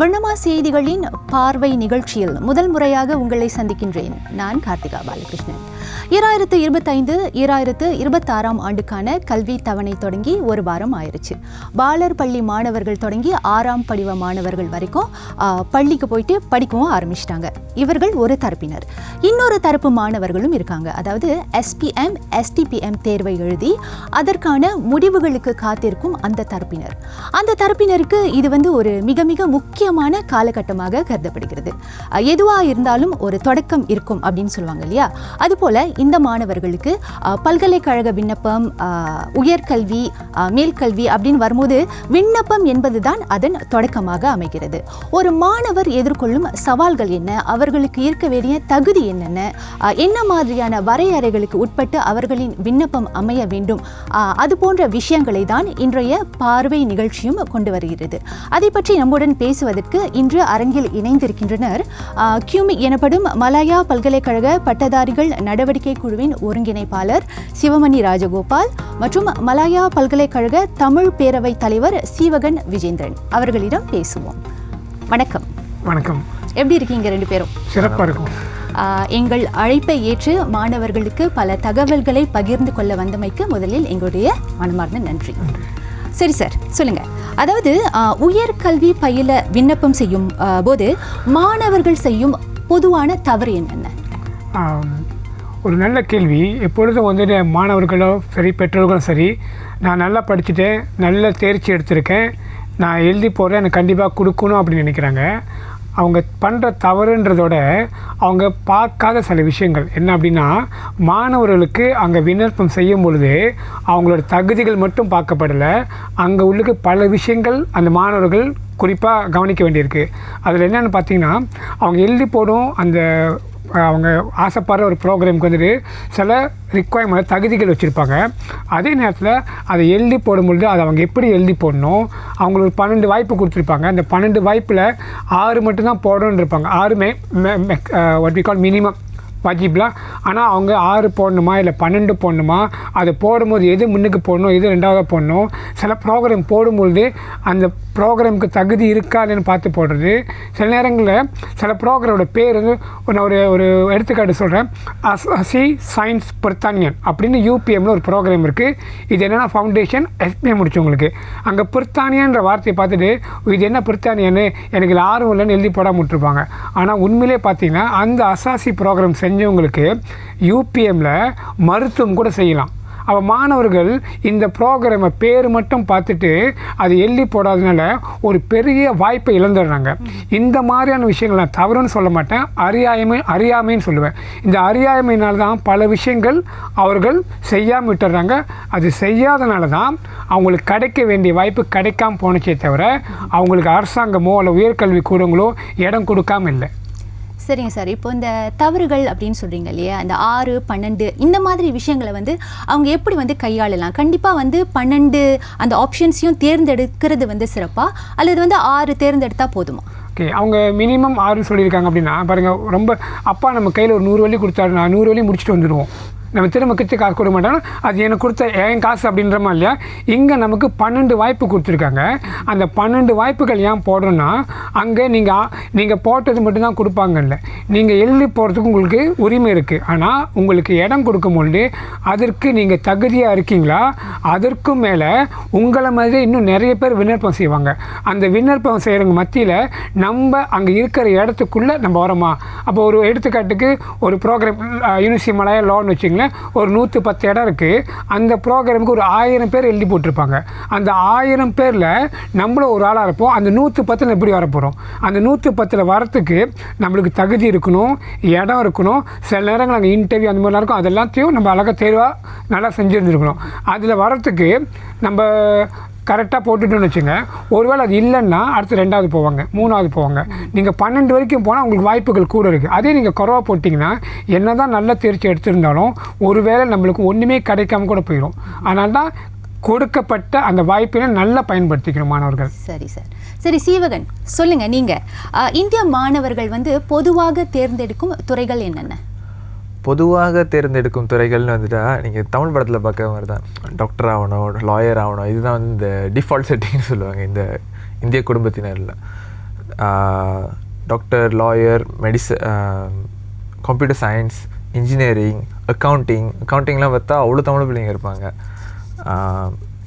வண்ணமா செய்திகளின் பார்வை நிகழ்ச்சியில் முதல் முறையாக உங்களை சந்திக்கின்றேன். நான் கார்த்திகா பாலகிருஷ்ணன். ஈராயிரத்து இருபத்தைந்து ஈராயிரத்து இருபத்தாறாம் ஆண்டுக்கான கல்வி தவணை தொடங்கி ஒரு வாரம் ஆயிடுச்சு பாலர் பள்ளி மாணவர்கள் தொடங்கி ஆறாம் படிவ மாணவர்கள் வரைக்கும் பள்ளிக்கு போயிட்டு படிக்கவும் ஆரம்பிச்சிட்டாங்க. இவர்கள் ஒரு தரப்பினர். இன்னொரு தரப்பு மாணவர்களும் இருக்காங்க. அதாவது எஸ்பிஎம் எஸ்டிபிஎம் தேர்வை எழுதி அதற்கான முடிவுகளுக்கு காத்திருக்கும் அந்த தரப்பினர். அந்த தரப்பினருக்கு இது வந்து ஒரு மிக மிக முக்கியமான காலகட்டமாக கருதப்படுகிறது. எதுவாக இருந்தாலும் ஒரு தொடக்கம் இருக்கும் அப்படின்னு சொல்லுவாங்க இல்லையா? அதுபோல இந்த மாணவர்களுக்கு பல்கலைக்கழக விண்ணப்பம் உயர்கல்வி மேல்கல்வி அப்படின்னு வரும்போது விண்ணப்பம் என்பதுதான் அதன் தொடக்கமாக அமைகிறது. ஒரு மாணவர் எதிர்கொள்ளும் சவால்கள் என்ன? அவர்களுக்கு இருக்க வேண்டிய தகுதி என்னென்ன? என்ன மாதிரியான வரையறைகளுக்கு உட்பட்டு அவர்களின் விண்ணப்பம் அமைய வேண்டும்? அது போன்ற விஷயங்களை தான் இன்றைய பார்வை நிகழ்ச்சியும் கொண்டு வருகிறது. அதை பற்றி நம்முடன் பேசுவதற்கு இன்று அரங்கில் இணைந்திருக்கின்றனர் அஹ், கியூமி எனப்படும் மலாயா பல்கலைக்கழக பட்டதாரிகள் நடவடிக்கை குழுவின் ஒருங்கிணைப்பாளர் சிவமணி ராஜகோபால் மற்றும் மலாயா பல்கலைக்கழக தமிழ் பேரவை தலைவர் சீவகன் விஜேந்திரன். அவர்களிடம் பேசுவோம். வணக்கம். வணக்கம். எப்படி இருக்கீங்க ரெண்டு பேரும்? சிறப்பாக இருக்கும். எங்கள் அழைப்பை ஏற்று மாணவர்களுக்கு பல தகவல்களை பகிர்ந்து கொள்ள வந்தமைக்கு முதலில் எங்களுடைய மனமார்ந்த நன்றி. சரி சார் சொல்லுங்க. அதாவது உயர்கல்வி பயில விண்ணப்பம் செய்யும் போது மாணவர்கள் செய்யும் பொதுவான தவறு என்னென்ன? ஒரு நல்ல கேள்வி. எப்பொழுதும் வந்துட்டு மாணவர்களோ சரி பெற்றோர்களும் சரி நான் நல்லா படிச்சுட்டேன் நல்ல தேர்ச்சி எடுத்திருக்கேன் நான் எழுதி போகிறேன் எனக்கு கண்டிப்பாக கொடுக்கணும் அப்படின்னு நினைக்கிறாங்க. அவங்க பண்ணுற தவறுன்றதோட அவங்க பார்க்காத சில விஷயங்கள். என்ன அப்படின்னா மாணவர்களுக்கு அங்கே விண்ணப்பம் செய்யும் பொழுது அவங்களோட தகுதிகள் மட்டும் பார்க்கப்படலை. அங்கே உள்ளுக்கு பல விஷயங்கள் அந்த மாணவர்கள் குறிப்பாக கவனிக்க வேண்டியிருக்கு. அதில் என்னென்னு பார்த்தீங்கன்னா அவங்க எழுதி போடும் அந்த அவங்க ஆசைப்படுற ஒரு ப்ரோக்ராமுக்கு வந்துட்டு சில ரிக்குவயர்மெண்ட் தகுதிகள் வச்சுருப்பாங்க. அதே நேரத்தில் அதை எழுதி போடும்பொழுது அதை அவங்க எப்படி எழுதி போடணும்? அவங்களுக்கு ஒரு பன்னெண்டு வாய்ப்பு கொடுத்துருப்பாங்க. அந்த பன்னெண்டு வாய்ப்பில் ஆறு மட்டும்தான் போடணுன்னு இருப்பாங்க. ஆறுமே வாட் வி கால் மினிமம் வாஜிப்லாம் ஆனால் அவங்க ஆறு போடணுமா இல்லை பன்னெண்டு போடணுமா? அதை போடும்போது எது முன்னுக்கு போடணும் எது ரெண்டாவது போடணும்? சில ப்ரோக்ராம் போடும்பொழுது அந்த ப்ரோக்ராமுக்கு தகுதி இருக்கா இல்லைன்னு பார்த்து போடுறது. சில நேரங்களில் சில ப்ரோக்ராமோட பேர் வந்து நான் ஒரு ஒரு எடுத்துக்காட்டு சொல்கிறேன் அசி சயின்ஸ் பிரித்தானியன் அப்படின்னு யூபிஎம்ல ஒரு ப்ரோக்ராம் இருக்குது இது என்னென்னா ஃபவுண்டேஷன் எஸ்பிஎம் முடிச்சவங்களுக்கு அங்கே பிரித்தானியன்ற வார்த்தையை பார்த்துட்டு இது என்ன பிரித்தானியன்னு எனக்கு ஆர்வம் இல்லைன்னு எழுதி போடாம விட்டுருப்பாங்க. ஆனால் உண்மையிலே பார்த்தீங்கன்னா அந்த அசாசி ப்ரோக்ராம் செஞ்சவங்களுக்கு யூபிஎம்மில் மருத்துவம் கூட செய்யலாம். அப்போ மாணவர்கள் இந்த ப்ரோக்ராமை பேர் மட்டும் பார்த்துட்டு அது எள்ளி போடாதனால ஒரு பெரிய வாய்ப்பை இழந்துடுறாங்க. இந்த மாதிரியான விஷயங்கள் நான் தவறுன்னு சொல்ல மாட்டேன். அறியாமை அறியாமைன்னு சொல்லுவேன். இந்த அறியாமையினால தான் பல விஷயங்கள் அவர்கள் செய்யாமல் விட்டுறாங்க அது செய்யாதனால தான் அவங்களுக்கு கிடைக்க வேண்டிய வாய்ப்பு கிடைக்காம போனச்சே தவிர அவங்களுக்கு அரசாங்கமோ அல்ல உயர்கல்வி கூடங்களோ இடம் கொடுக்காம இல்லை. சரிங்க சார். இப்போ இந்த தவறுகள் அப்படின்னு சொல்கிறீங்க இல்லையா? அந்த ஆறு பன்னெண்டு இந்த மாதிரி விஷயங்களை வந்து அவங்க எப்படி வந்து கையாளலாம்? கண்டிப்பாக வந்து பன்னெண்டு அந்த ஆப்ஷன்ஸையும் தேர்ந்தெடுக்கிறது வந்து சிறப்பாக அல்லது வந்து ஆறு தேர்ந்தெடுத்தால் போதுமா? ஓகே. அவங்க மினிமம் ஆறு சொல்லியிருக்காங்க அப்படின்னா பாருங்கள் ரொம்ப அப்பா நம்ம கையில் ஒரு நூறு வழி கொடுத்தாரு நான் நூறு வழி முடிச்சுட்டு வந்துடுவோம். நம்ம திரும்ப கிச்சு காசு கொடுக்க மாட்டோம் அது எனக்கு கொடுத்த என் காசு அப்படின்ற மாதிரி இல்லையா? இங்கே நமக்கு பன்னெண்டு வாய்ப்பு கொடுத்துருக்காங்க. அந்த பன்னெண்டு வாய்ப்புகள் ஏன் போடணும்னா அங்கே நீங்கள் நீங்கள் போட்டது மட்டும்தான் கொடுப்பாங்கல்ல. நீங்கள் எழுதி போகிறதுக்கு உங்களுக்கு உரிமை இருக்குது ஆனால் உங்களுக்கு இடம் கொடுக்கும் பொழுது அதற்கு நீங்கள் தகுதியாக இருக்கீங்களா? அதற்கும் மேலே உங்களை மாதிரி இன்னும் நிறைய பேர் விண்ணப்பம் செய்வாங்க. அந்த விண்ணப்பம் செய்கிறவங்க மத்தியில் நம்ம அங்கே இருக்கிற இடத்துக்குள்ளே நம்ம வரோமா அப்போ ஒரு எடுத்துக்காட்டுக்கு ஒரு ப்ரோக்ராம் யூனிவர்சிட்டி மலையா லோன் வச்சிங்களேன். ஒரு நூற்றி பத்து இடம் இருக்குது அந்த ப்ரோக்ராமுக்கு ஒரு ஆயிரம் பேர் எழுதி போட்டிருப்பாங்க. அந்த ஆயிரம் பேரில் நம்மளும் ஒரு ஆளாக இருப்போம். அந்த நூற்றி பத்தில் எப்படி வரப்போகிறோம் அந்த நூற்றி பத்தில் வரத்துக்கு நம்மளுக்கு தகுதி இருக்கணும் இடம் இருக்கணும். சில நேரங்கள் நாங்கள் இன்டர்வியூ அந்த மாதிரிலாம் இருக்கும். அது எல்லாத்தையும் நம்ம அழகாக தேர்வாக நல்லா செஞ்சுருந்துருக்கணும். அதில் வரத்துக்கு நம்ம கரெக்டாக போட்டுட்டோன்னு வச்சுங்க. ஒருவேளை அது இல்லைன்னா அடுத்து ரெண்டாவது போவாங்க மூணாவது போவாங்க. நீங்கள் பன்னெண்டு வரைக்கும் போனால் உங்களுக்கு வாய்ப்புகள் கூட இருக்குது அதே நீங்கள் குறவாக போட்டிங்கன்னா என்ன தான் நல்ல தேர்ச்சி எடுத்திருந்தாலும் ஒருவேளை நம்மளுக்கு ஒன்றுமே கிடைக்காம கூட போயிடும் அதனால தான் கொடுக்கப்பட்ட அந்த வாய்ப்பினை நல்லா பயன்படுத்திக்கணும் மாணவர்கள். சரி சார். சரி சீவகன் சொல்லுங்கள் நீங்கள் இந்திய மாணவர்கள் வந்து பொதுவாக தேர்ந்தெடுக்கும் துறைகள் என்னென்ன? பொதுவாக தேர்ந்தெடுக்கும் துறைகள்னு வந்துட்டா நீங்கள் தமிழ் படத்தில் பார்க்குற மாதிரி தான் டாக்டர் ஆகணும் லாயர் ஆகணும் இதுதான் வந்து இந்த டிஃபால்ட் செட்டிங்னு சொல்லுவாங்க இந்த இந்திய குடும்பத்தினரில். டாக்டர் லாயர் மெடிச கம்ப்யூட்டர் சயின்ஸ் இன்ஜினியரிங் அக்கௌண்டிங் அக்கௌண்டிங்லாம் பார்த்தா அவ்வளோ தமிழ் பிள்ளைங்க இருப்பாங்க.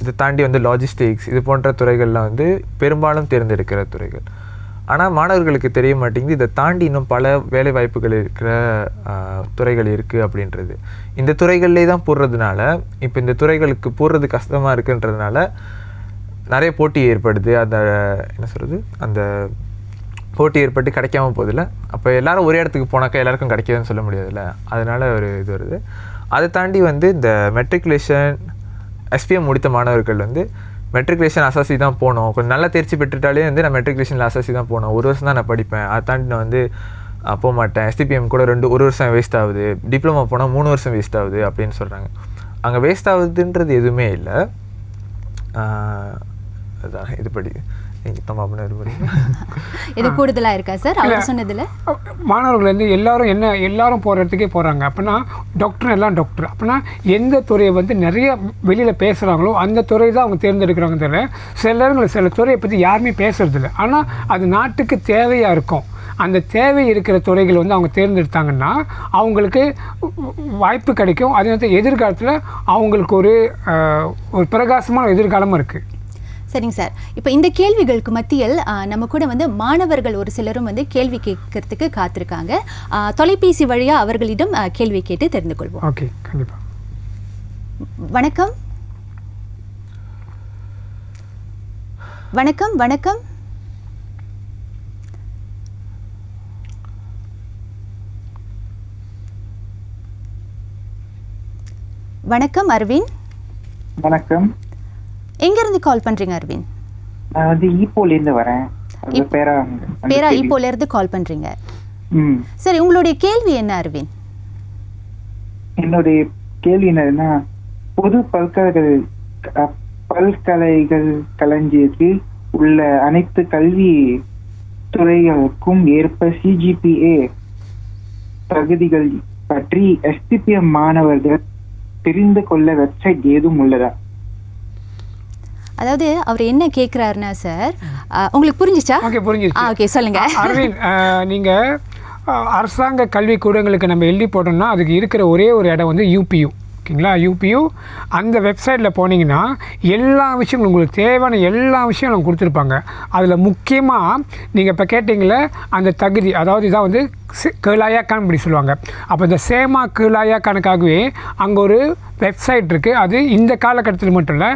இதை தாண்டி வந்து லாஜிஸ்டிக்ஸ் இது போன்ற துறைகள்லாம் வந்து பெரும்பாலும் தேர்ந்தெடுக்கிற துறைகள். ஆனால் மாணவர்களுக்கு தெரிய மாட்டேங்குது. இதை தாண்டி இன்னும் பல வேலை வாய்ப்புகள் இருக்கிற துறைகள் இருக்குது அப்படின்றது. இந்த துறைகள்லே தான் போடுறதுனால இப்போ இந்த துறைகளுக்கு போடுறது கஷ்டமாக இருக்குன்றதுனால நிறைய போட்டி ஏற்படுது. அந்த என்ன சொல்கிறது அந்த போட்டி ஏற்பட்டு கிடைக்காம போகுதுல்ல? அப்போ எல்லோரும் ஒரே இடத்துக்கு போனாக்கா எல்லாருக்கும் கிடைக்காதுன்னு சொல்ல முடியாதுல்ல? அதனால் ஒரு இது வருது. அதை தாண்டி வந்து இந்த மெட்ரிகுலேஷன் எஸ்பிஎம் முடித்த மாணவர்கள் வந்து மெட்ரிகுலேஷன் அசாசி தான் போனோம். கொஞ்சம் நல்லா தேர்ச்சி பெற்றுட்டாலே வந்து நான் மெட்ரிகுலேஷனில் அசாசி தான் போனோம். ஒரு வருஷம் தான் நான் படிப்பேன். அதை தாண்டி நான் வந்து போக மாட்டேன். எஸ்டிபிஎம் கூட ரெண்டு ஒரு வருஷம் வேஸ்ட் ஆகுது. டிப்ளமோ போனால் மூணு வருஷம் வேஸ்ட் ஆகுது அப்படின்னு சொல்கிறாங்க அங்கே வேஸ்ட் ஆகுதுன்றது எதுவுமே இல்லை. ஆஹ், இதுபடி பண்ண இது படி இது கூடுதலா இருக்கா சார்? அவர் சொன்னதுல? மாணவர்கள் வந்து எல்லாரும் என்ன எல்லாரும் போகிற இடத்துக்கே போகிறாங்க அப்படின்னா டாக்டர் எல்லாம் டாக்டர் அப்படின்னா எந்த துறையை வந்து நிறைய வெளியில் பேசுகிறாங்களோ அந்த துறை தான் அவங்க தேர்ந்தெடுக்கிறாங்க தவிர சில நேரங்களில் சில துறையை பற்றி யாருமே பேசுறதில்ல. ஆனால் அது நாட்டுக்கு தேவையாக இருக்கும். அந்த தேவை இருக்கிற துறைகள் வந்து அவங்க தேர்ந்தெடுத்தாங்கன்னா அவங்களுக்கு வாய்ப்பு கிடைக்கும். அதே நேரத்தில் எதிர்காலத்தில் அவங்களுக்கு ஒரு ஒரு பிரகாசமான எதிர்காலமும் இருக்குது சரிங்க சார். இப்போ இந்த கேள்விகளுக்கு மத்தியில் நம்ம கூட வந்து மாணவர்கள் ஒரு சிலரும் வந்து கேள்வி கேட்கறதுக்கு காத்திருக்காங்க. தொலைபேசி வழியா அவர்களிடம் கேள்வி கேட்டு தெரிந்து கொள்வோம். ஓகே கண்டிப்பாக வணக்கம். வணக்கம் வணக்கம். வணக்கம் அரவிந்த். வணக்கம். எங்கிருந்து கால் பண்றீங்க அரவிந்த்? நான் வந்து ஈப்போல இருந்து வரேன். அது பேரா பேரா இப்போல இருந்து கால் பண்றீங்க. ம். சரி உங்களுடைய கேள்வி என்ன அரவிந்த்? என்னுடைய கேள்வி என்னதுன்னா பொது பல்கலைகள் பல்கலைகள் களஞ்சியத்தில் உள்ள அனைத்து கல்வி துறைகளுக்கும் ஏற்ப சிஜிபிஏ தகுதிகள் பற்றி எஸ்டிபிஎம் மாணவர்கள் தெரிந்து கொள்ள வெப்சைட் ஏதும் உள்ளதா? அதாவது அவர் என்ன கேட்குறாருன்னா சார் உங்களுக்கு புரிஞ்சுச்சா? ஓகே புரிஞ்சிருச்சு. ஆ ஓகே சொல்லுங்க. அரவிந்த் அஹ், நீங்க அஹ், அரசாங்க கல்விக்கூடங்களுக்கு நம்ம எழுதி போட்டோம்னா அதுக்கு இருக்கிற ஒரே ஒரு இடம் வந்து யூபியூ ஓகேங்களா? யூபியூ அந்த வெப்சைட்டில் போனீங்கன்னா எல்லா விஷயங்களும் உங்களுக்கு தேவையான எல்லா அவங்க கொடுத்துருப்பாங்க. அதில் முக்கியமாக நீங்கள் இப்போ கேட்டிங்களே அந்த தகுதி அதாவது இதான் வந்து கேளாயா கான் இப்படி சொல்லுவாங்க. அப்போ இந்த சேமா கேளாயாக்கானுக்காகவே அங்கே ஒரு வெப்சைட் இருக்குது அது இந்த காலகட்டத்தில் மட்டும் இல்லை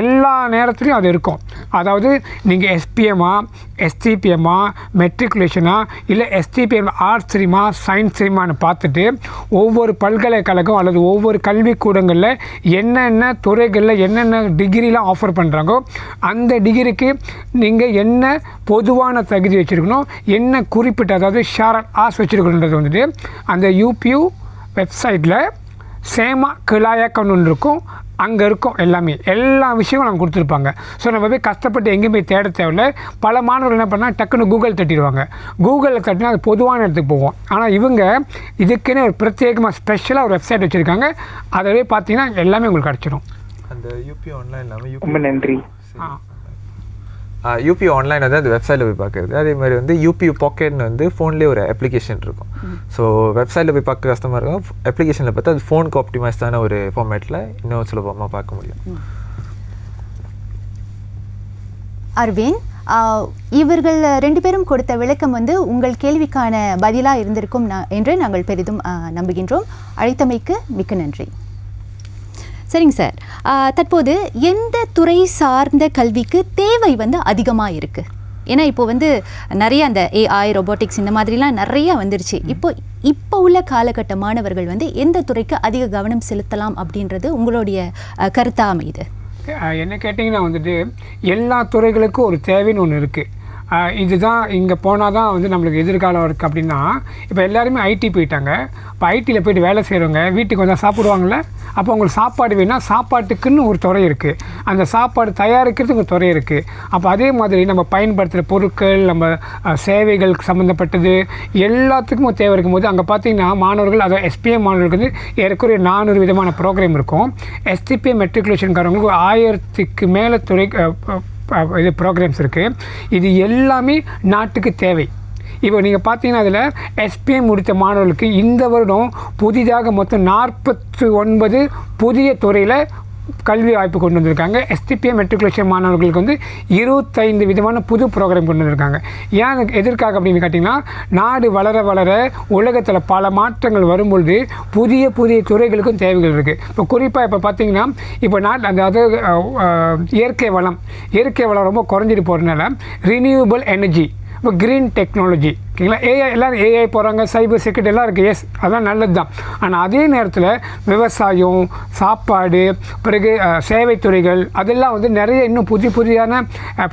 எல்லா நேரத்துலையும் அது இருக்கும். அதாவது நீங்கள் எஸ்பிஎம்மா எஸ்டிபிஎம்மா மெட்ரிகுலேஷனா இல்லை எஸ்டிபிஎம் ஆர்ட்ஸ் ஸ்ட்ரீமா சயின்ஸ் ஸ்ட்ரீமானு பார்த்துட்டு ஒவ்வொரு பல்கலைக்கழகம் அல்லது ஒவ்வொரு கல்விக்கூடங்களில் என்னென்ன துறைகளில் என்னென்ன டிகிரிலாம் ஆஃபர் பண்ணுறாங்கோ அந்த டிகிரிக்கு நீங்கள் என்ன பொதுவான தகுதி வச்சுருக்கணும் என்ன குறிப்பிட்ட அதாவது ஷார ஆஸ் வச்சுருக்கணுன்றது வந்துட்டு அந்த யூபியூ வெப்சைட்டில் சேமா கிளாயாக்கன்னு ஒன்று இருக்கும். அங்கே இருக்கும் எல்லாமே. எல்லா விஷயங்களும் அவங்க கொடுத்துருப்பாங்க. ஸோ நம்ம போய் கஷ்டப்பட்டு எங்கேயும் போய் தேட தேவையில்ல. பல மாணவர்கள் என்ன பண்ணால் டக்குன்னு கூகுள் தட்டிடுவாங்க. கூகுளில் தட்டினா அது பொதுவான இடத்துக்கு போவோம் ஆனால் இவங்க இதுக்குன்னு ஒரு பிரத்யேகமாக ஸ்பெஷலாக ஒரு வெப்சைட் வச்சுருக்காங்க. அதில் பார்த்தீங்கன்னா எல்லாமே உங்களுக்கு கிடச்சிரும். அந்த யூபி ஆன்லைன் இல்லாமல் ரொம்ப யூபி நன்றி. ஆ யூபி ஆன்லைன் வந்து அந்த வெப்சைட்டில் போய் பார்க்குறது. அதே மாதிரி வந்து யூபி பாக்கெட்னு வந்து ஃபோன்லேயே ஒரு அப்ளிகேஷன் இருக்கும். ஸோ வெப்சைட்டில் போய் பார்க்க கஷ்டமாக இருக்கும். அப்ளிகேஷனில் பார்த்தா அது ஃபோனுக்கு ஆப்டிமைஸ்டான ஒரு ஃபார்மேட்டில் இன்னும் சுலபமாக பார்க்க முடியும். அரவிந்த் ஆ, இவர்கள் ரெண்டு பேரும் கொடுத்த விளக்கம் வந்து உங்கள் கேள்விக்கான பதிலாக இருந்திருக்கும் என்று நாங்கள் பெரிதும் நம்புகின்றோம். அழைத்தமைக்கு மிக்க நன்றி. சரிங்க சார். தற்போது எந்த துறை சார்ந்த கல்விக்கு தேவை வந்து அதிகமாக இருக்குது ஏன்னா இப்போ வந்து நிறைய அந்த ஏஐ ரொபோட்டிக்ஸ் இந்த மாதிரிலாம் நிறைய வந்துருச்சு. இப்போ இப்போ உள்ள காலகட்ட மாணவர்கள் வந்து எந்த துறைக்கு அதிக கவனம் செலுத்தலாம் அப்படின்றது உங்களுடைய அ, கருத்தா அமையுது? என்ன கேட்டிங்கன்னா வந்துட்டு எல்லா துறைகளுக்கும் ஒரு தேவைன்னு ஒன்று இருக்குது இதுதான் இங்கே போனால் தான் வந்து நம்மளுக்கு எதிர்காலம் இருக்குது அப்படின்னா இப்போ எல்லாருமே ஐடி போயிட்டாங்க. இப்போ ஐடியில் போயிட்டு வேலை செய்கிறவங்க வீட்டுக்கு வந்தால் சாப்பிடுவாங்கள்ல அப்போ அவங்களுக்கு சாப்பாடு வேணால் சாப்பாட்டுக்குன்னு ஒரு துறை இருக்குது அந்த சாப்பாடு தயாரிக்கிறதுக்கு ஒரு துறை இருக்குது அப்போ அதே மாதிரி நம்ம பயன்படுத்துகிற பொருட்கள் நம்ம சேவைகள் சேவைகளுக்கு சம்மந்தப்பட்டது எல்லாத்துக்கும் தேவை இருக்கும்போது அங்கே பார்த்தீங்கன்னா மாணவர்கள் அதாவது எஸ்பிஎம் மாணவர்களுக்கு வந்து ஏறக்குறைய நானூறு விதமான ப்ரோக்ராம் இருக்கும். எஸ்டிபிஎம் மெட்ரிகுலேஷன்காரங்களுக்கு ஆயிரத்துக்கு மேலே துறை இது ப்ரோக்ராம்ஸ் இருக்குது இது எல்லாமே நாட்டுக்கு தேவை. இப்போ நீங்கள் பார்த்தீங்கன்னா அதில் எஸ்பிஎம் முடித்த மாணவர்களுக்கு இந்த வருடம் புதிதாக மொத்தம் நாற்பத்தி ஒன்பது புதிய துறையில் கல்வி வாய்ப்பு கொண்டு வந்திருக்காங்க. எஸ்டிபிஎம் மெட்ரிகுலேஷன் மாணவர்களுக்கு வந்து இருபத்தைந்து விதமான புது ப்ரோக்ராம் கொண்டு வந்திருக்காங்க. ஏன் அதுக்கு எதற்காக அப்படின்னு கேட்டிங்கன்னா நாடு வளர வளர உலகத்தில் பல மாற்றங்கள் வரும்பொழுது புதிய புதிய துறைகளுக்கும் தேவைகள் இருக்குது இப்போ குறிப்பாக இப்போ பார்த்தீங்கன்னா இப்போ நாட் அதாவது இயற்கை வளம். இயற்கை வளம் ரொம்ப குறைஞ்சிட்டு போகிறதுனால ரினியூவபிள் எனர்ஜி இப்போ க்ரீன் டெக்னாலஜி ஓகேங்களா? ஏஐ எல்லாம் ஏஐ போகிறாங்க சைபர் செக்யூரிட்டி எல்லாம் இருக்குது எஸ் அதெல்லாம் நல்லது தான் ஆனால் அதே நேரத்தில் விவசாயம் சாப்பாடு பிறகு சேவைத்துறைகள் அதெல்லாம் வந்து நிறைய இன்னும் புதிய புதியான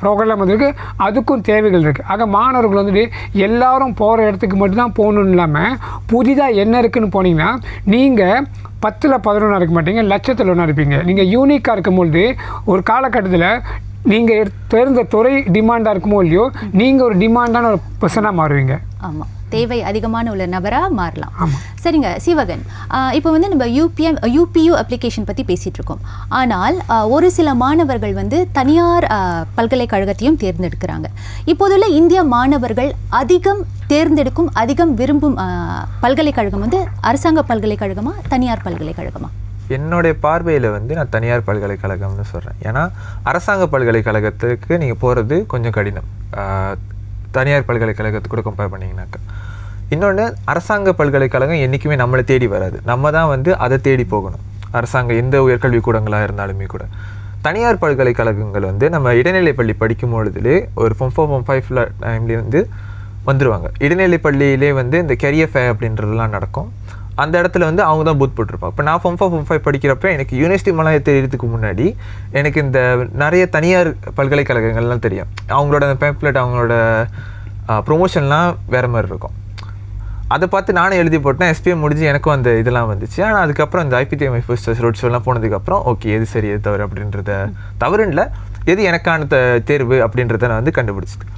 ப்ரோக்ராம் வந்திருக்கு. அதுக்கும் தேவைகள் இருக்குது ஆக மாணவர்கள் வந்துட்டு எல்லாரும் போகிற இடத்துக்கு மட்டும்தான் போகணுன்னு இல்லாமல் புதிதாக என்ன இருக்குன்னு போனீங்கன்னா நீங்கள் பத்தில் பதினொன்றா இருக்க மாட்டீங்க லட்சத்தில் ஒன்றா இருப்பீங்க. நீங்கள் யூனிக்காக இருக்கும்பொழுது ஒரு காலகட்டத்தில் நீங்கள் தேர்ந்த துறை டிமாண்டாக இருக்குமோ இல்லையோ நீங்கள் ஒரு டிமாண்டான ஒரு பர்சனாக மாறுவீங்க. ஆமாம் தேவை அதிகமான உள்ள நபராக மாறலாம். சரிங்க சிவகன். இப்போ வந்து நம்ம யூபிஎம் யூபியூ அப்ளிகேஷன் பற்றி பேசிகிட்டு இருக்கோம் ஆனால் ஒரு சில மாணவர்கள் வந்து தனியார் பல்கலைக்கழகத்தையும் தேர்ந்தெடுக்கிறாங்க. இப்போதுள்ள இந்திய மாணவர்கள் அதிகம் தேர்ந்தெடுக்கும் அதிகம் விரும்பும் பல்கலைக்கழகம் வந்து அரசாங்க பல்கலைக்கழகமா தனியார் பல்கலைக்கழகமா? என்னுடைய பார்வையில் வந்து நான் தனியார் பல்கலைக்கழகம்னு சொல்கிறேன் ஏன்னா அரசாங்க பல்கலைக்கழகத்துக்கு நீங்கள் போகிறது கொஞ்சம் கடினம். தனியார் பல்கலைக்கழகத்துக்கு கூட கம்பேர் பண்ணிங்கனாக்கா. இன்னொன்று அரசாங்க பல்கலைக்கழகம் என்றைக்குமே நம்மளை தேடி வராது. நம்ம தான் வந்து அதை தேடி போகணும். அரசாங்க எந்த உயர்கல்வி கூடங்களாக இருந்தாலுமே கூட. தனியார் பல்கலைக்கழகங்கள் வந்து நம்ம இடைநிலை பள்ளி படிக்கும் பொழுதுலே ஒரு ஃபோம் ஃபோர் ஃபோம் ஃபைவ்ல டைம்லேயே வந்து வந்துருவாங்க. இடைநிலை பள்ளியிலே வந்து இந்த கெரியர் ஃபே அப்படின்றதெல்லாம் நடக்கும். அந்த இடத்துல வந்து அவங்க தான் பூத் போட்டிருப்பாங்க. இப்போ நான் ஃபோம் ஃபோர் ஃபோம் ஃபைவ் படிக்கிறப்ப எனக்கு யூனிவர்சிட்டி மலையை தெரியறதுக்கு முன்னாடி எனக்கு இந்த நிறைய தனியார் பல்கலைக்கழகங்கள்லாம் தெரியும். அவங்களோட பேம்ப்ளெட் அவங்களோட ப்ரொமோஷன்லாம் வேறு மாதிரி இருக்கும். அதை பார்த்து நானும் எழுதி போட்டேன். எஸ்பிஎம் முடிஞ்சு எனக்கும் அந்த இதெல்லாம் வந்துச்சு. ஆனால் அதுக்கப்புறம் இந்த ஐபிடிஎம்ஐ ஃபர்ஸ்ட் ரோட் ஷோலாம் போனதுக்கப்புறம் ஓகே எது சரி எது தவறு அப்படின்றத தவறுன்ல இல்லை எது எனக்கான த- தேர்வு அப்படின்றத நான் வந்து கண்டுபிடிச்சிட்டேன்.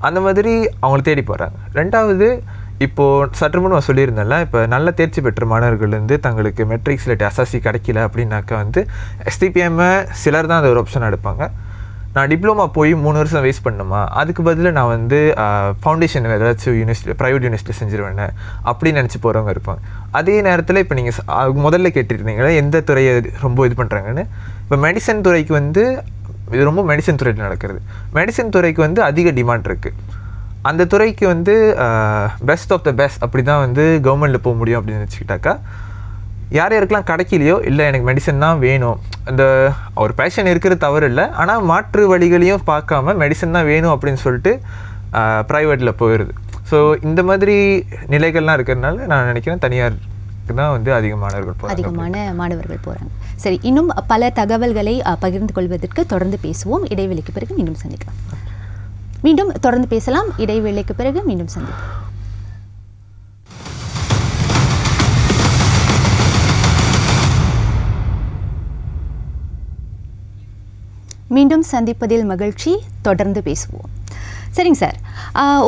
அந்த மாதிரி அவங்கள தேடி போகிறாங்க ரெண்டாவது இப்போது சற்று முன் நான் சொல்லியிருந்தேன்ல இப்போ நல்ல தேர்ச்சி பெற்ற மாணவர்கள் வந்து தங்களுக்கு மெட்ரிக்ஸ் இல்லாட்டி அசாசி கிடைக்கல அப்படின்னாக்கா வந்து எஸ்டிபிஎம்மை சிலர் தான் அந்த ஒரு ஆப்ஷன் எடுப்பாங்க. நான் டிப்ளமா போய் மூணு வருஷம் வேஸ்ட் பண்ணுமா அதுக்கு பதிலாக நான் வந்து ஃபவுண்டேஷன் ஏதாச்சும் யூனிவர்சிட்டி ப்ரைவேட் யூனிவர்சிட்டி செஞ்சிருவேன் அப்படின்னு நினச்சி போகிறவங்க இருப்பாங்க. அதே நேரத்தில் இப்போ நீங்கள் முதல்ல கேட்டுருந்தீங்களா எந்த துறையை ரொம்ப இது பண்ணுறாங்கன்னு இப்போ மெடிசன் துறைக்கு வந்து இது ரொம்ப மெடிசன் துறையில் நடக்கிறது. மெடிசன் துறைக்கு வந்து அதிக டிமாண்ட் இருக்குது அந்த துறைக்கு வந்து பெஸ்ட் ஆஃப் த பெஸ்ட் அப்படி தான் வந்து கவர்மெண்ட்டில் போக முடியும் அப்படின்னு வச்சுக்கிட்டாக்கா யார் யாருக்கெல்லாம் கிடைக்கலையோ இல்லை எனக்கு மெடிசன் தான் வேணும் அந்த ஒரு பேஷன் இருக்கிறது தவறு இல்லை ஆனால் மாற்று வழிகளையும் பார்க்காம மெடிசன் தான் வேணும் அப்படின்னு சொல்லிட்டு ப்ரைவேட்டில் போயிடுது. ஸோ இந்த மாதிரி நிலைகள்லாம் இருக்கிறதுனால நான் நினைக்கிறேன் தனியார் தான் வந்து அதிகமானவர்கள் மாணவர்கள் அதிகமான மாணவர்கள் போகிறாங்க சரி இன்னும் பல தகவல்களை பகிர்ந்து கொள்வதற்கு தொடர்ந்து பேசுவோம். இடைவெளிக்கு பிறகு மீண்டும் சந்திக்கலாம். மீண்டும் தொடர்ந்து பேசலாம். இடைவேளைக்கு பிறகு மீண்டும் சந்திப்போம். மீண்டும் சந்திப்பதில் மகிழ்ச்சி. தொடர்ந்து பேசுவோம். சரிங்க சார்.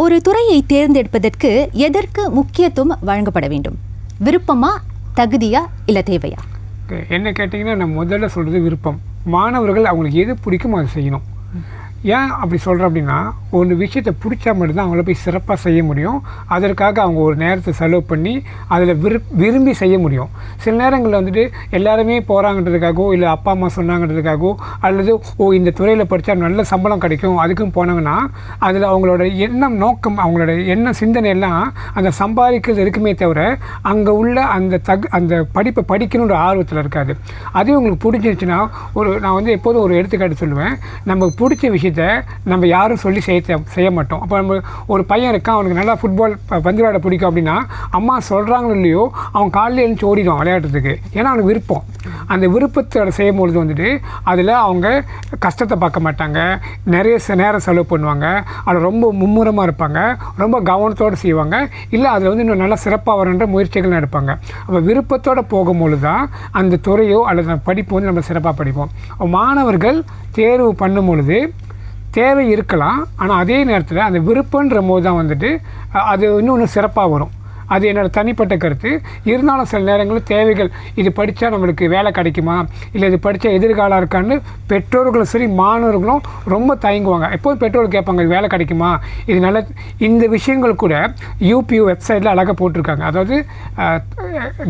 ஒரு துறையை தேர்ந்தெடுப்பதற்கு எதற்கு முக்கியத்துவம் வழங்கப்பட வேண்டும்? விருப்பமா தகுதியா இல்லை தேவையா? என்ன கேட்டிங்கன்னா நான் முதல்ல சொல்கிறது விருப்பம். மாணவர்கள் அவங்களுக்கு எது பிடிக்குமோ அதை செய்யணும். ஏன் அப்படி சொல்கிறேன் அப்படின்னா ஒரு விஷயத்தை பிடிச்சா மட்டும்தான் அவங்கள போய் சிறப்பாக செய்ய முடியும். அதற்காக அவங்க ஒரு நேரத்தை செலவு பண்ணி அதில் விரு விரும்பி செய்ய முடியும். சில நேரங்களில் வந்துட்டு எல்லாருமே போகிறாங்கன்றதுக்காகவோ இல்லை அப்பா அம்மா சொன்னாங்கன்றதுக்காகவோ அல்லது ஓ இந்த துறையில் படித்தா நல்ல சம்பளம் கிடைக்கும் அதுக்கும் போனாங்கன்னா அதில் அவங்களோட எண்ணம் நோக்கம் அவங்களோட எண்ணம் சிந்தனை எல்லாம் அந்த சம்பாதிக்கிறது இருக்குமே தவிர அங்கே உள்ள அந்த தகு அந்த படிப்பை படிக்கணுன்ற ஆர்வத்தில் இருக்காது. அதே உங்களுக்கு பிடிச்சிருச்சுன்னா ஒரு நான் வந்து எப்போதும் ஒரு எடுத்துக்காட்டு சொல்லுவேன். நமக்கு பிடிச்ச விஷயம் விஷயத்த நம்ம யாரும் சொல்லி செய்ய செய்ய மாட்டோம். அப்போ நம்ம ஒரு பையன் இருக்கான் அவனுக்கு நல்லா ஃபுட்பால் பந்து விளையாட பிடிக்கும் அப்படின்னா அம்மா சொல்கிறாங்களோ இல்லையோ அவன் காலையில் எழுந்து ஓடிடும் விளையாடுறதுக்கு. ஏன்னா அவனுக்கு விருப்பம். அந்த விருப்பத்தோட செய்யும் பொழுது வந்துட்டு அதில் அவங்க கஷ்டத்தை பார்க்க மாட்டாங்க. நிறைய நேரம் செலவு பண்ணுவாங்க. அதில் ரொம்ப மும்முரமாக இருப்பாங்க. ரொம்ப கவனத்தோடு செய்வாங்க. இல்லை அதில் வந்து இன்னும் நல்லா சிறப்பாக வரன்ற முயற்சிகள் எடுப்பாங்க. அப்போ விருப்பத்தோடு போகும்பொழுது தான் அந்த துறையோ அல்லது படிப்பு வந்து நம்ம சிறப்பாக படிப்போம். மாணவர்கள் தேர்வு பண்ணும் பொழுது தேவை இருக்கலாம் ஆனால் அதே நேரத்தில் அந்த விருப்பன்ற போது தான் வந்துட்டு அது இன்னும் இன்னும் சிறப்பாக வரும். அது என்னோட தனிப்பட்ட கருத்து. இருந்தாலும் சில நேரங்களில் தேவைகள் இது படித்தா நம்மளுக்கு வேலை கிடைக்குமா? இல்லை இது படித்தா எதிர்காலம் இருக்கான்னு பெற்றோர்களும் சரி மாணவர்களும் ரொம்ப தயங்குவாங்க. எப்போதும் பெற்றோர்கள் கேட்பாங்க இது வேலை கிடைக்குமா? இது நல்ல இந்த விஷயங்கள் கூட யூபியூ வெப்சைட்டில் அழகாக போட்டிருக்காங்க. அதாவது